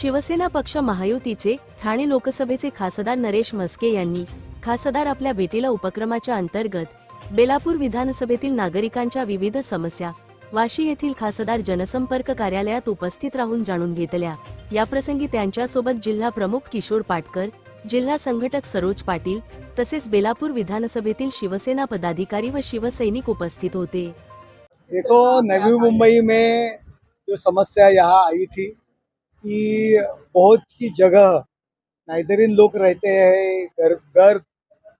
शिवसेना पक्ष महायुतीचे ठाणे लोकसभेचे खासदार नरेश म्हस्के यांनी खासदार आपल्या भेटीला उपक्रमाच्या अंतर्गत बेलापूर विधानसभेतील नागरिकांच्या विविध समस्या वाशी येथील खासदार जनसंपर्क कार्यालयात उपस्थित राहून जाणून घेतल्या. याप्रसंगी त्यांच्यासोबत जिल्हा प्रमुख किशोर पाटकर जिल्हा संघटक सरोज पाटील तसेच बेलापूर विधानसभेतील शिवसेना पदाधिकारी व शिवसैनिक उपस्थित होते. देखो नवी मुंबई में जो समस्या यहाँ आई थी कि बहुत की जगह नाइजरीन लोग रहते हैं, घर घर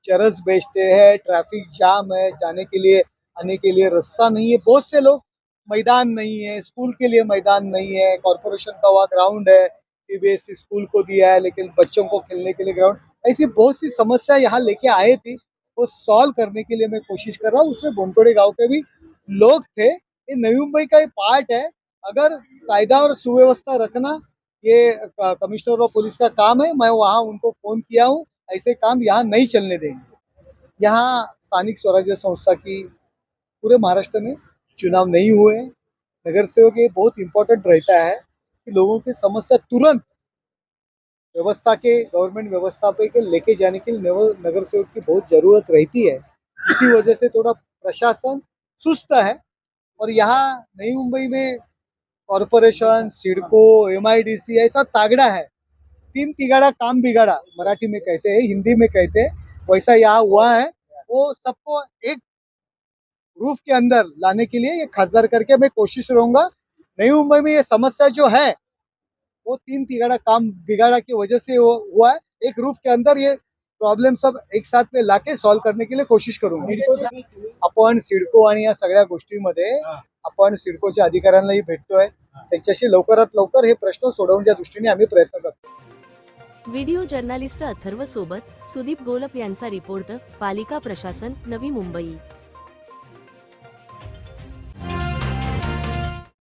चरस बेचते हैं, ट्रैफ़िक जाम है, जाने के लिए, आने के लिए रास्ता नहीं है। बहुत से लोग मैदान नहीं है, स्कूल के लिए मैदान नहीं है, कॉरपोरेशन का वहाँ ग्राउंड है, सीबीएसई स्कूल को दिया है, लेकिन बच्चों को खेलने के लिए ग्राउंड। ऐसी बहुत सी समस्या यहाँ लेके आए थी, वो सॉल्व करने के लिए मैं कोशिश कर रहा हूँ। उसमें बोनकोड़े गाँव के भी लोग थे। ये नवी मुंबई का एक पार्ट है अगर कायदा और सुव्यवस्था रखना ये कमिश्नर और पुलिस का काम है, मैं वहाँ उनको फ़ोन किया हूँ, ऐसे काम यहाँ नहीं चलने देंगे। यहाँ स्थानिक स्वराज्य संस्था की पूरे महाराष्ट्र में चुनाव नहीं हुए हैं। नगर सेवक ये बहुत इम्पोर्टेंट रहता है कि लोगों की समस्या तुरंत व्यवस्था के गवर्नमेंट व्यवस्था पे के लेके जाने के लिए नगर सेवक की बहुत ज़रूरत रहती है। इसी वजह से थोड़ा प्रशासन सुस्त है और यहाँ नई मुंबई में कॉरपोरेशन सिडको एम ऐसा तागड़ा है. तीन तिगाड़ा काम बिगाड़ा मराठी में कहते हैं हिंदी में कहते हैं वैसा यहाँ हुआ है. वो सबको एक रूफ के अंदर लाने के लिए ये खासदार करके मैं कोशिश रहूँगा. नई मुंबई में ये समस्या जो है वो तीन तिगाड़ा काम बिगाड़ा की वजह से हुआ है. एक रूफ के अंदर ये प्रॉब्लेम सब एक साथ में लाके सॉल्व करने के लिए कोशिश करूँगा. आपण सिडको आणि या सगळ्या गोष्टीमध्ये आपण सिडकोच्या अधिकाऱ्यांनाही भेटतोय. त्यांच्याशी लवकरात लवकर हे प्रश्न सोडवण्याच्या दृष्टीने आम्ही प्रयत्न करतो. व्हिडिओ जर्नालिस्ट अथर्व सोबत सुदीप गोलप यांचा रिपोर्ट पालिका प्रशासन नवी मुंबई.